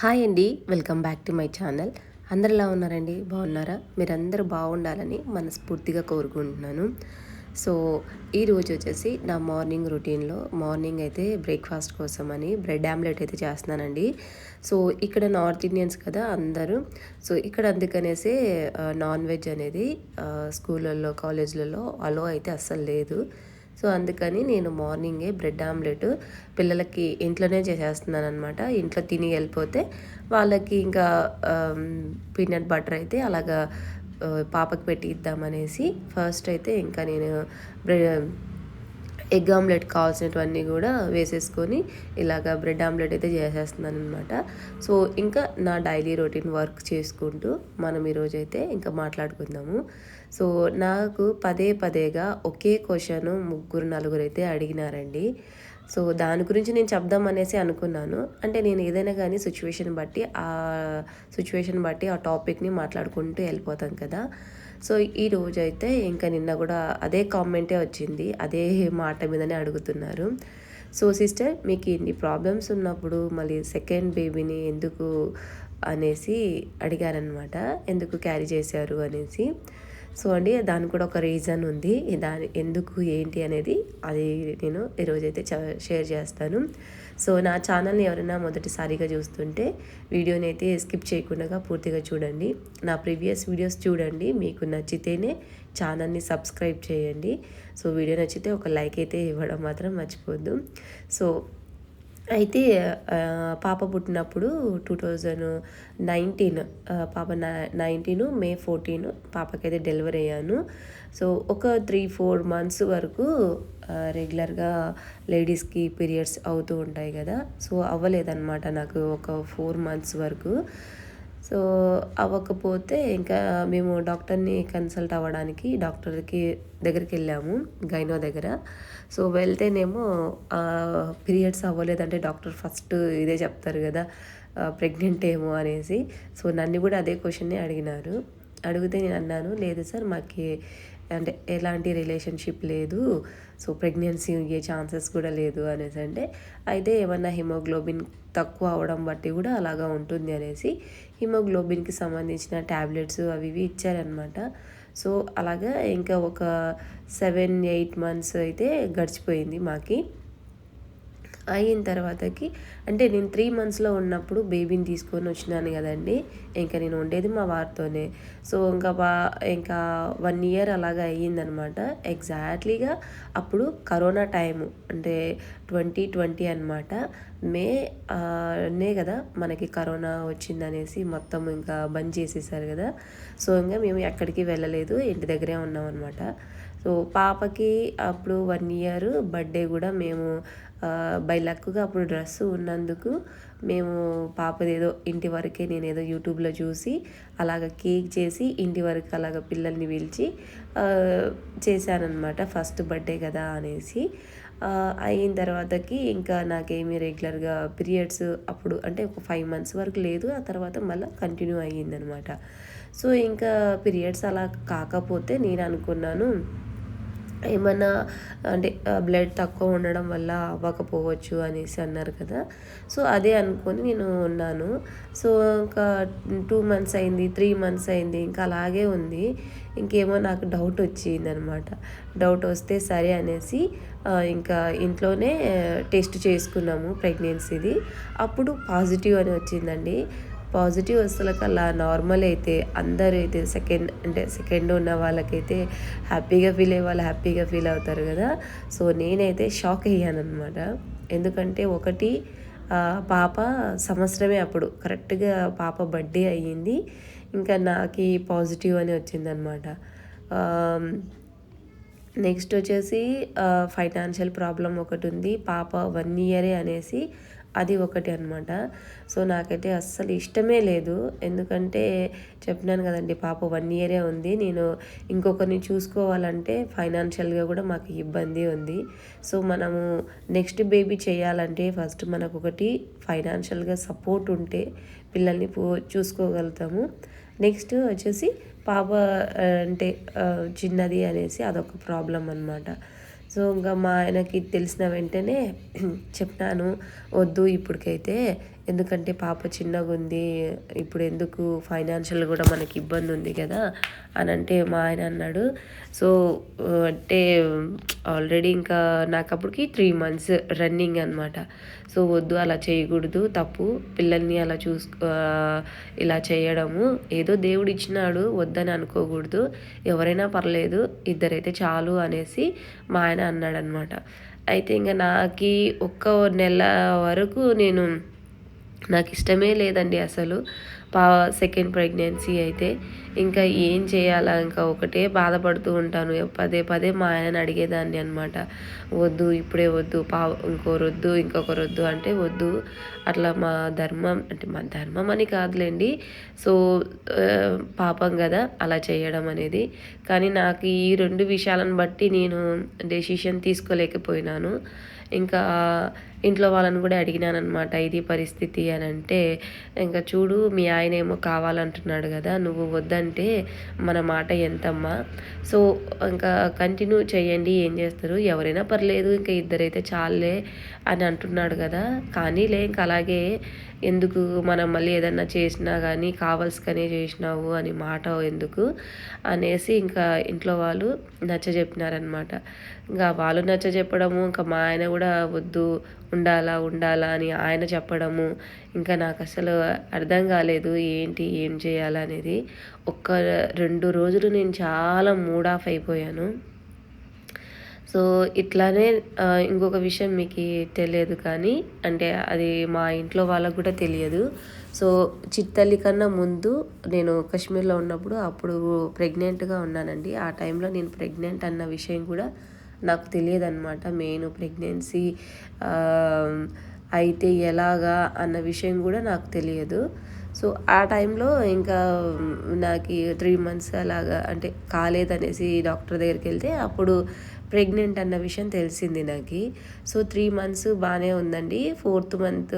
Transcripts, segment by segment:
Hi అండి welcome back to my channel. అందరు ఎలా ఉన్నారండి? బాగున్నారా? మీరందరూ బాగుండాలని మనస్ఫూర్తిగా కోరుకుంటున్నాను. సో ఈ రోజు వచ్చేసి నా మార్నింగ్ రొటీన్లో మార్నింగ్ అయితే బ్రేక్ఫాస్ట్ కోసం అని బ్రెడ్ ఆమ్లెట్ అయితే చేస్తున్నానండి. సో ఇక్కడ నార్త్ ఇండియన్స్ కదా అందరూ. సో ఇక్కడ అందుకనేసి నాన్ వెజ్ అనేది స్కూళ్ళల్లో కాలేజ్లలో అలో అయితే అస్సలు లేదు. సో అందుకని నేను మార్నింగే బ్రెడ్ ఆమ్లెట్ పిల్లలకి ఇంట్లోనే చేసేస్తున్నాను అనమాట ఇంట్లో తిని వెళ్ళిపోతే వాళ్ళకి ఇంకా పీనట్ బటర్ అయితే అలాగా పాపకి పెట్టి ఇద్దామనేసి ఫస్ట్ అయితే ఇంకా నేను ఎగ్ ఆమ్లెట్ కావాల్సినవన్నీ కూడా వేసేసుకొని ఇలాగ బ్రెడ్ ఆమ్లెట్ అయితే చేసేస్తున్నాను అనమాట సో ఇంకా నా డైలీ రొటీన్ వర్క్ చేసుకుంటూ మనం ఈరోజైతే ఇంకా మాట్లాడుకుందాము. సో నాకు పదే పదేగా ఒకే క్వశ్చన్ ముగ్గురు నలుగురు అయితే అడిగినారండి. సో దాని గురించి నేను చెప్దాం అనేసి అనుకున్నాను. అంటే నేను ఏదైనా కానీ సిచ్యువేషన్ బట్టి ఆ సిచ్యువేషన్ బట్టి ఆ టాపిక్ని మాట్లాడుకుంటూ వెళ్ళిపోతాం కదా. సో ఈ రోజు అయితే ఇంకా నిన్న కూడా అదే కామెంటే వచ్చింది. అదే మాట మీదనే అడుగుతున్నారు. సో సిస్టర్ మీకు ఇన్ని ప్రాబ్లమ్స్ ఉన్నప్పుడు మళ్ళీ సెకండ్ బేబీని ఎందుకు అనేసి అడిగారనమాట ఎందుకు క్యారీ చేశారు అనేసి. సో అండి దానికి కూడా ఒక రీజన్ ఉంది. దాని ఎందుకు ఏంటి అనేది అది నేను ఈరోజైతే షేర్ చేస్తాను. సో నా ఛానల్ని ఎవరైనా మొదటిసారిగా చూస్తుంటే వీడియోని అయితే స్కిప్ చేయకుండా పూర్తిగా చూడండి. నా ప్రీవియస్ వీడియోస్ చూడండి. మీకు నచ్చితేనే ఛానల్ని సబ్స్క్రైబ్ చేయండి. సో వీడియో నచ్చితే ఒక లైక్ అయితే ఇవ్వడం మాత్రం మర్చిపోద్దు సో అయితే పాప పుట్టినప్పుడు టూ థౌజండ్ నైన్టీన్ పాప నైన్టీన్ మే ఫోర్టీన్ పాపకైతే డెలివరీ అయ్యాను. సో ఒక త్రీ ఫోర్ మంత్స్ వరకు రెగ్యులర్గా లేడీస్కి పీరియడ్స్ అవుతూ ఉంటాయి కదా. సో అవ్వలేదన్నమాట నాకు ఒక ఫోర్ మంత్స్ వరకు. సో అవ్వకపోతే ఇంకా మేము డాక్టర్ని కన్సల్ట్ అవ్వడానికి డాక్టర్కి దగ్గరికి వెళ్ళాము గైనో దగ్గర. సో వెళ్తేనేమో పీరియడ్స్ అవ్వలేదంటే డాక్టర్ ఫస్ట్ ఇదే చెప్తారు కదా ప్రెగ్నెంట్ ఏమో అనేసి. సో నన్ను కూడా అదే క్వశ్చన్ని అడిగినారు. అడిగితే నేను అన్నాను లేదు సార్ మాకు అంటే ఎలాంటి రిలేషన్షిప్ లేదు సో ప్రెగ్నెన్సీ అయ్యే ఛాన్సెస్ కూడా లేదు అనేసి అంటే అయితే ఏమన్నా హిమోగ్లోబిన్ తక్కువ అవడం బట్టి కూడా అలాగా ఉంటుంది అనేసి హిమోగ్లోబిన్కి సంబంధించిన ట్యాబ్లెట్స్ అవి ఇవి ఇచ్చారనమాట. సో అలాగా ఇంకా ఒక సెవెన్ ఎయిట్ మంత్స్ అయితే గడిచిపోయింది మాకి. అయిన తర్వాతకి అంటే నేను త్రీ మంత్స్లో ఉన్నప్పుడు బేబీని తీసుకొని వచ్చినాను కదండి. ఇంకా నేను ఉండేది మా వారితోనే. సో ఇంకా బా ఇంకా వన్ ఇయర్ అలాగా అయ్యిందనమాట. ఎగ్జాక్ట్లీగా అప్పుడు కరోనా టైము అంటే ట్వంటీ ట్వంటీ అనమాట మే నే కదా మనకి కరోనా వచ్చిందనేసి మొత్తం ఇంకా బంద్ చేసేసారు కదా. సో ఇంకా మేము ఎక్కడికి వెళ్ళలేదు ఇంటి దగ్గరే ఉన్నాం అనమాట సో పాపకి అప్పుడు వన్ ఇయర్ బర్త్డే కూడా మేము బై లక్గా అప్పుడు డ్రెస్ ఉన్నందుకు మేము పాపది ఏదో ఇంటి వరకే నేను ఏదో యూట్యూబ్లో చూసి అలాగ కేక్ చేసి ఇంటి వరకు అలాగ పిల్లల్ని పిలిచి చేశానమాట ఫస్ట్ బర్త్డే కదా అనేసి. అయిన తర్వాతకి ఇంకా నాకేమి రెగ్యులర్గా పీరియడ్స్ అప్పుడు అంటే ఒక ఫైవ్ మంత్స్ వరకు లేదు ఆ తర్వాత మళ్ళీ కంటిన్యూ అయ్యిందనమాట సో ఇంకా పీరియడ్స్ అలా కాకపోతే నేను అనుకున్నాను ఏమన్నా అంటే బ్లడ్ తక్కువ ఉండడం వల్ల అవ్వకపోవచ్చు అనేసి అన్నారు కదా. సో అదే అనుకొని నేను ఉన్నాను. సో ఇంకా టూ మంత్స్ అయింది త్రీ మంత్స్ అయింది ఇంకా అలాగే ఉంది. ఇంకేమో నాకు డౌట్ వచ్చింది అనమాట డౌట్ వస్తే సరే అనేసి ఇంకా ఇంట్లోనే టెస్ట్ చేసుకున్నాము ప్రెగ్నెన్సీది అప్పుడు పాజిటివ్ అని వచ్చిందండి. పాజిటివ్ అలా నార్మల్ అయితే అందరూ అయితే సెకండ్ అంటే సెకండ్ ఉన్న వాళ్ళకైతే హ్యాపీగా ఫీల్ అయ్యే వాళ్ళు హ్యాపీగా ఫీల్ అవుతారు కదా. సో నేనైతే షాక్ అయ్యాను అనమాట ఎందుకంటే ఒకటి పాప సంవత్సరమే అప్పుడు కరెక్ట్గా పాప బర్త్డే అయ్యింది. ఇంకా నాకు పాజిటివ్ అని వచ్చిందనమాట నెక్స్ట్ వచ్చేసి ఫైనాన్షియల్ ప్రాబ్లం ఒకటి ఉంది. పాప వన్ ఇయరే అనేసి అది ఒకటి అనమాట సో నాకైతే అస్సలు ఇష్టమే లేదు. ఎందుకంటే చెప్పినాను కదండి పాప వన్ ఇయరే ఉంది. నేను ఇంకొకరిని చూసుకోవాలంటే ఫైనాన్షియల్గా కూడా మాకు ఇబ్బంది ఉంది. సో మనము నెక్స్ట్ బేబీ చేయాలంటే ఫస్ట్ మనకు ఒకటి ఫైనాన్షియల్గా సపోర్ట్ ఉంటే పిల్లల్ని చూసుకోగలుగుతాము. నెక్స్ట్ వచ్చేసి పాప అంటే చిన్నది అనేసి అదొక ప్రాబ్లం అనమాట సో ఇంకా మా ఆయనకి తెలిసిన వెంటనే చెప్పినాను వద్దు ఇప్పటికైతే ఎందుకంటే పాప చిన్నగా ఉంది ఇప్పుడు ఎందుకు ఫైనాన్షియల్ కూడా మనకి ఇబ్బంది ఉంది కదా అని అంటే మా ఆయన అన్నాడు. సో అంటే ఆల్రెడీ ఇంకా నాకు అప్పటికి త్రీ మంత్స్ రన్నింగ్ అనమాట సో వద్దు అలా చేయకూడదు తప్పు పిల్లల్ని అలా చూసుకో ఇలా చేయడము. ఏదో దేవుడు ఇచ్చినాడు వద్దని అనుకోకూడదు ఎవరైనా పర్లేదు ఇద్దరైతే చాలు అనేసి మా ఆయన అన్నాడనమాట అయితే ఇంకా నాకు ఒక్క నెల వరకు నేను నాకు ఇష్టమే లేదండి అసలు. పా సెకండ్ ప్రెగ్నెన్సీ అయితే ఇంకా ఏం చేయాలా? ఇంకా ఒకటే బాధపడుతూ ఉంటాను. పదే పదే మా ఆయనని అడిగేదాన్ని అనమాట వద్దు ఇప్పుడే వద్దు పా ఇంకోరొద్దు ఇంకొకరొద్దు అంటే వద్దు. అట్లా మా ధర్మం అంటే మా ధర్మం అని కాదులేండి. సో పాపం కదా అలా చేయడం అనేది. కానీ నాకు ఈ రెండు విషయాలను బట్టి నేను డెసిషన్ తీసుకోలేకపోయినాను. ఇంకా ఇంట్లో వాళ్ళని కూడా అడిగినాను అనమాట ఇది పరిస్థితి అని అంటే ఇంకా చూడు మీ ఆయన ఏమో కావాలంటున్నాడు కదా నువ్వు వద్దంటే మన మాట ఎంతమ్మా? సో ఇంకా కంటిన్యూ చేయండి ఏం చేస్తారు? ఎవరైనా పర్లేదు ఇంకా ఇద్దరైతే చాలే అని అంటున్నాడు కదా. కానీలే ఇంకా అలాగే ఎందుకు మనం మళ్ళీ ఏదన్నా చేసినా కానీ కావాల్సికనే చేసినావు అని మాట ఎందుకు అనేసి ఇంకా ఇంట్లో వాళ్ళు నచ్చ చెప్పినారనమాట ఇంకా వాళ్ళు నచ్చ చెప్పడము ఇంకా మా ఆయన కూడా వద్దు ఉండాలా ఉండాలా అని ఆయన చెప్పడము. ఇంకా నాకు అసలు అర్థం కాలేదు ఏంటి ఏం చేయాలనేది ఒక్క రెండు రోజులు నేను చాలా మూడ్ ఆఫ్ అయిపోయాను. సో ఇట్లానే ఇంకొక విషయం మీకు తెలియదు కానీ అంటే అది మా ఇంట్లో వాళ్ళకు కూడా తెలియదు. సో చిత్తల్లి కన్నా ముందు నేను కాశ్మీర్లో ఉన్నప్పుడు అప్పుడు ప్రెగ్నెంట్గా ఉన్నానండి. ఆ టైంలో నేను ప్రెగ్నెంట్ అన్న విషయం కూడా నాకు తెలియదన్నమాట మెయిన్ ప్రెగ్నెన్సీ అయితే ఎలాగా అన్న విషయం కూడా నాకు తెలియదు. సో ఆ టైంలో ఇంకా నాకు త్రీ మంత్స్ అలాగా అంటే కాలేదనేసి డాక్టర్ దగ్గరికి వెళ్తే అప్పుడు ప్రెగ్నెంట్ అన్న విషయం తెలిసింది నాకు. సో త్రీ మంత్స్ బాగానే ఉందండి. ఫోర్త్ మంత్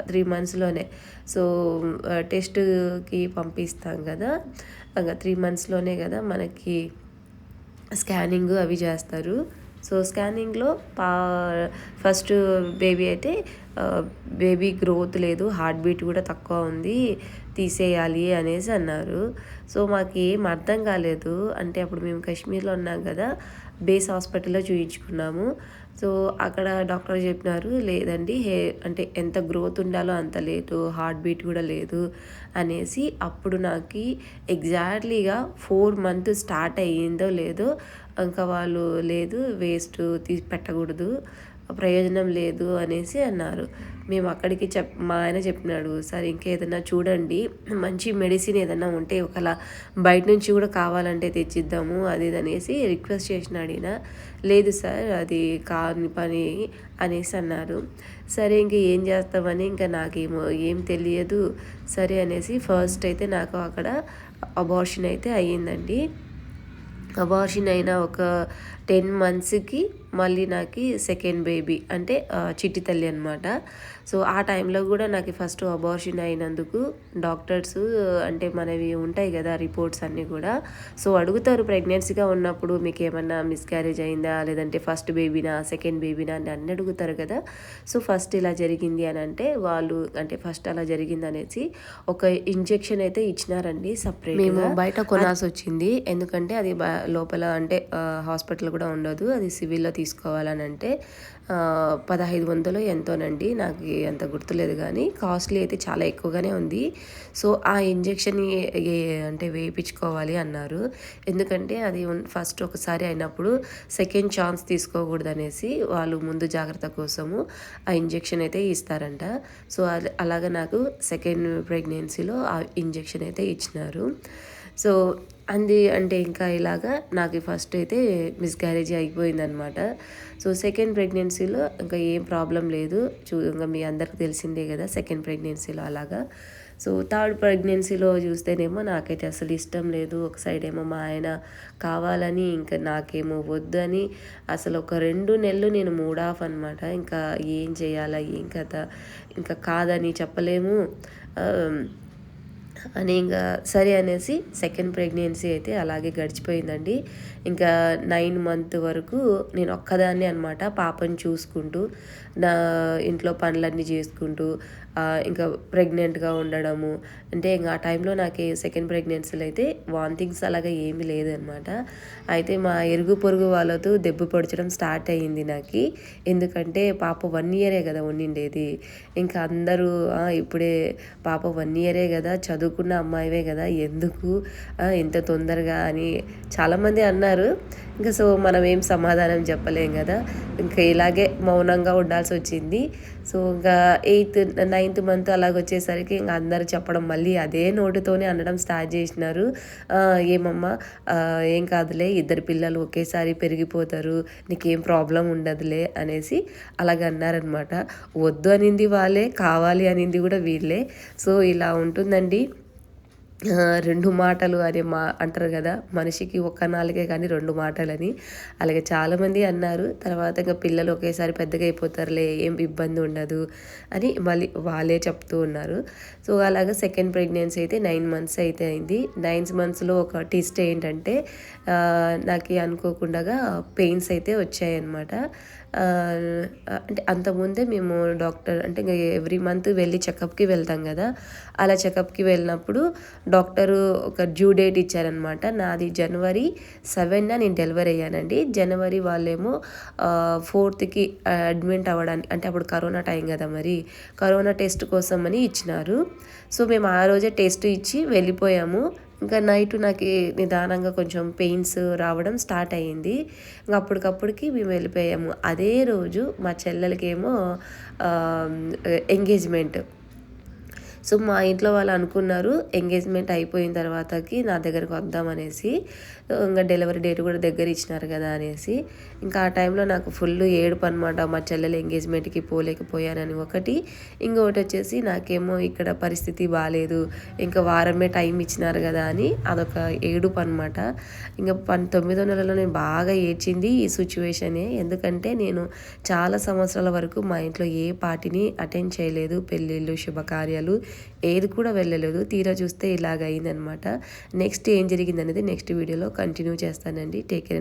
త్రీ మంత్స్లోనే. సో టెస్ట్కి పంపిస్తాం కదా. ఇంకా త్రీ మంత్స్లోనే కదా మనకి స్కానింగ్ అవి చేస్తారు. సో స్కానింగ్లో పా ఫస్ట్ బేబీ అయితే బేబీ గ్రోత్ లేదు హార్ట్ బీట్ కూడా తక్కువ ఉంది తీసేయాలి అనేసి అన్నారు. సో మాకు ఏం అర్థం కాలేదు. అంటే అప్పుడు మేము కాశ్మీర్లో ఉన్నాం కదా బేస్ హాస్పిటల్లో చూయించుకున్నాము. సో అక్కడ డాక్టర్ చెప్పినారు లేదండి హే అంటే ఎంత గ్రోత్ ఉండాలో అంత లేదు హార్ట్ బీట్ కూడా లేదు అనేసి అప్పుడు నాకు ఎగ్జాక్ట్లీగా ఫోర్ మంత్ స్టార్ట్ అయ్యిందో లేదో ఇంకా వాళ్ళు లేదు వేస్ట్ తీసి పెట్టకూడదు ప్రయోజనం లేదు అనేసి అన్నారు. మేము అక్కడికి చెప్ మా ఆయన చెప్పినాడు సార్ ఇంకేదన్నా చూడండి. మంచి మెడిసిన్ ఏదన్నా ఉంటే ఒకలా బయట నుంచి కూడా కావాలంటే తెచ్చిద్దాము అది అనేసి రిక్వెస్ట్ చేసిన అడిగిన లేదు సార్ అది కాని పని అనేసి అన్నారు. సరే ఇంక ఏం చేస్తామని ఇంకా నాకేమో ఏం తెలియదు. సరే అనేసి ఫస్ట్ అయితే నాకు అక్కడ అబార్షన్ అయితే అయ్యిందండి. అబార్షన్ అయిన ఒక టెన్ మంత్స్కి మళ్ళీ నాకు సెకండ్ బేబీ అంటే చిట్టి తల్లి అనమాట సో ఆ టైంలో కూడా నాకు ఫస్ట్ అబార్షన్ అయినందుకు డాక్టర్స్ అంటే మనవి ఉంటాయి కదా రిపోర్ట్స్ అన్నీ కూడా. సో అడుగుతారు ప్రెగ్నెన్సీగా ఉన్నప్పుడు మీకు ఏమన్నా మిస్క్యారేజ్ అయిందా? లేదంటే ఫస్ట్ బేబీనా సెకండ్ బేబీనా అని అన్ని అడుగుతారు కదా. సో ఫస్ట్ ఇలా జరిగింది అని అంటే వాళ్ళు అంటే ఫస్ట్ అలా జరిగింది అనేసి ఒక ఇంజెక్షన్ అయితే ఇచ్చినారండి సపరేట్ మేము బయట కొనాల్సి వచ్చింది. ఎందుకంటే అది లోపల అంటే హాస్పిటల్ కూడా ఉండదు. అది సివిల్లో తీసుకోవాలని అంటే పదహైదు వందలు ఎంతోనండి. నాకు అంత గుర్తులేదు కానీ కాస్ట్లీ అయితే చాలా ఎక్కువగానే ఉంది. సో ఆ ఇంజెక్షన్ అంటే వేయించుకోవాలి అన్నారు. ఎందుకంటే అది ఫస్ట్ ఒకసారి అయినప్పుడు సెకండ్ ఛాన్స్ తీసుకోకూడదు అనేసి వాళ్ళు ముందు జాగ్రత్త కోసము ఆ ఇంజెక్షన్ అయితే ఇస్తారంట. సో అది అలాగ నాకు సెకండ్ ప్రెగ్నెన్సీలో ఆ ఇంజెక్షన్ అయితే ఇచ్చినారు. సో అంది అంటే ఇంకా ఇలాగా నాకు ఫస్ట్ అయితే మిస్క్యారేజ్ అయిపోయిందనమాట సో సెకండ్ ప్రెగ్నెన్సీలో ఇంకా ఏం ప్రాబ్లం లేదు. చూ ఇంకా మీ అందరికి తెలిసిందే కదా సెకండ్ ప్రెగ్నెన్సీలో అలాగా. సో థర్డ్ ప్రెగ్నెన్సీలో చూస్తేనేమో నాకైతే అసలు ఇష్టం లేదు. ఒక సైడ్ ఏమో మా ఆయన కావాలని ఇంకా నాకేమో వద్దని. అసలు ఒక రెండు నెలలు నేను మూడ్ ఆఫ్ అనమాట ఇంకా ఏం చేయాలా ఏం కథ ఇంకా కాదని చెప్పలేము. అని ఇంకా సరే అనేసి సెకండ్ ప్రెగ్నెన్సీ అయితే అలాగే గడిచిపోయిందండి. ఇంకా నైన్ మంత్ వరకు నేను ఒక్కదాన్ని అనమాట పాపని చూసుకుంటూ నా ఇంట్లో పనులన్నీ చేసుకుంటూ ఇంకా ప్రెగ్నెంట్గా ఉండడము. అంటే ఇంకా ఆ టైంలో నాకు సెకండ్ ప్రెగ్నెన్సీలో అయితే వాంతింగ్స్ అలాగా ఏమీ లేదనమాట. అయితే మా ఎరుగు పొరుగు వాళ్ళతో దెబ్బ పొడచడం స్టార్ట్ అయ్యింది నాకు. ఎందుకంటే పాప వన్ ఇయరే కదా ఉండిండేది ఇంకా అందరూ ఇప్పుడే పాప వన్ ఇయరే కదా చదువుకున్న అమ్మాయివే కదా ఎందుకు ఇంత తొందరగా అని చాలామంది అన్నారు. ఇంకా సో మనం ఏం సమాధానం చెప్పలేం కదా. ఇంకా ఇలాగే మౌనంగా ఉండాల్సి వచ్చింది. సో ఇంకా ఎయిత్ నైన్త్ మంత్ అలాగ వచ్చేసరికి ఇంకా అందరు చెప్పడం మళ్ళీ అదే నోటుతోనే అనడం స్టార్ట్ చేసినారు. ఏమమ్మా? ఏం కాదులే ఇద్దరు పిల్లలు ఒకేసారి పెరిగిపోతారు నీకేం ప్రాబ్లం ఉండదులే అనేసి అలాగ అన్నారనమాట వద్దు అనింది వాళ్ళే కావాలి అనింది కూడా వీళ్ళే. సో ఇలా ఉంటుందండి. రెండు మాటలు అనే మా అంటారు కదా మనిషికి ఒక్క నాలుగే కానీ రెండు మాటలని. అలాగే చాలామంది అన్నారు తర్వాత ఇంకా పిల్లలు ఒకేసారి పెద్దగా అయిపోతారులే ఏం ఇబ్బంది ఉండదు అని మళ్ళీ వాళ్ళే చెప్తూ ఉన్నారు. సో అలాగా సెకండ్ ప్రెగ్నెన్సీ అయితే నైన్ మంత్స్ అయితే అయింది. నైన్ మంత్స్లో ఒక టిస్ట్ ఏంటంటే నాకు అనుకోకుండా పెయిన్స్ అయితే వచ్చాయన్నమాట. అంటే అంతకుముందే మేము డాక్టర్ అంటే ఎవ్రీ మంత్ వెళ్ళి చెకప్కి వెళ్తాం కదా. అలా చెకప్కి వెళ్ళినప్పుడు డాక్టరు ఒక డ్యూ డేట్ ఇచ్చారనమాట. నాది జనవరి సెవెన్న నేను డెలివరీ అయ్యానండి. జనవరి వాళ్ళేమో ఫోర్త్కి అడ్మిట్ అవ్వడానికి అంటే అప్పుడు కరోనా టైం కదా మరి కరోనా టెస్ట్ కోసం అని ఇచ్చినారు. సో మేము ఆ రోజే టెస్ట్ ఇచ్చి వెళ్ళిపోయాము. ఇంకా నైట్ నాకు నిదానంగా కొంచెం పెయిన్స్ రావడం స్టార్ట్ అయ్యింది. ఇంకా అప్పటికప్పటికి మేము వెళ్ళిపోయాము. అదే రోజు మా చెల్లెలకేమో ఎంగేజ్మెంట్. సో మా ఇంట్లో వాళ్ళు అనుకున్నారు ఎంగేజ్మెంట్ అయిపోయిన తర్వాతకి నా దగ్గరకు వద్దామనేసి ఇంకా డెలివరీ డేట్ కూడా దగ్గర ఇచ్చినారు కదా అనేసి. ఇంకా ఆ టైంలో నాకు ఫుల్ ఏడుపు అనమాట మా చెల్లెలు ఎంగేజ్మెంట్కి పోలేకపోయానని ఒకటి. ఇంకొకటి వచ్చేసి నాకేమో ఇక్కడ పరిస్థితి బాగాలేదు ఇంకా వారమే టైం ఇచ్చినారు కదా అని అదొక ఏడుపు అనమాట ఇంకా పన్ తొమ్మిదో నెలలో నేను బాగా ఏడ్చింది ఈ సిచ్యువేషనే. ఎందుకంటే నేను చాలా సంవత్సరాల వరకు మా ఇంట్లో ఏ పార్టీని అటెండ్ చేయలేదు. పెళ్ళిళ్ళు శుభకార్యాలు ఏది కూడా వెళ్ళలేదు. తీరా చూస్తే ఇలాగ అయిందనమాట. నెక్స్ట్ ఏం జరిగిందనేది నెక్స్ట్ వీడియోలో కంటిన్యూ చేస్తానండి. Take care.